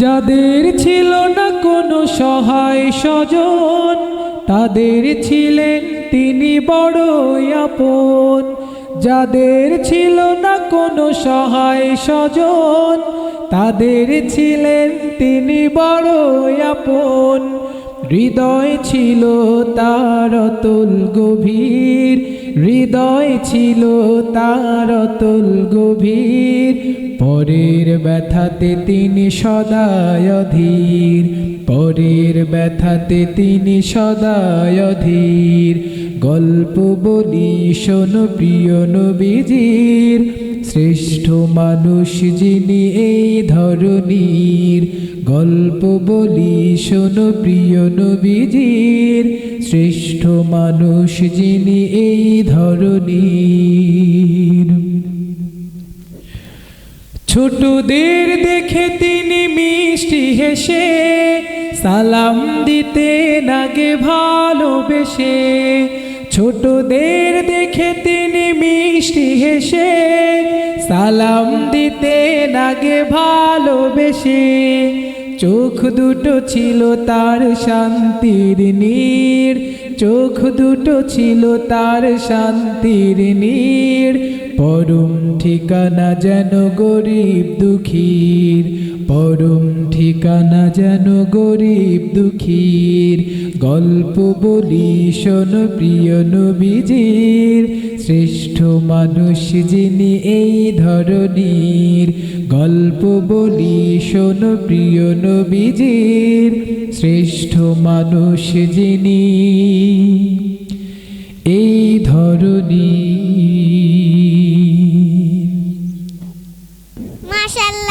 যাদের ছিল না কোনো সহায় স্বজন, তাদের ছিলেন তিনি বড় আপন। যাদের ছিল না কোনো সহায় স্বজন, তাদের ছিলেন তিনি বড় আপন। হৃদয় ছিল তার অতুল গভীর, হৃদয় ছিল তার অতুল গভীর। পরের ব্যথাতে তিনি সদায় অধীর, পরের ব্যথাতে তিনি সদায় অধীর। গল্প বলি, শোনো প্রিয় নবীজির শ্রেষ্ঠ মানুষ যিনি এই ধরনীর গল্প বলি শোনো প্রিয় নবীজির। শ্রেষ্ঠ মানুষ যিনি এই ধরনীর ছোটদের দেখে তিনি মিষ্টি হেসে, সালাম দিতে নাগে ভালোবেসে। ছোটদের দেখে তিনি মিষ্টি হেসে সালাম দিতে নাগে ভালোবেসে। চোখ দুটো ছিল তার শান্তির নীর। চোখ দুটো ছিল তার শান্তির নীর। পরম ঠিকানা যেন গরিব দুঃখীর। পরম ঠিকানা যেন গরিব দুঃখীর। গল্প বলি, শোন প্রিয় নবীজির। শ্রেষ্ঠ মানুষ যিনি এই ধরনীর গল্প বলি, শোন প্রিয় নবীজির। শ্রেষ্ঠ মানুষ যিনি এই ধরনী মাশাল্লাহ।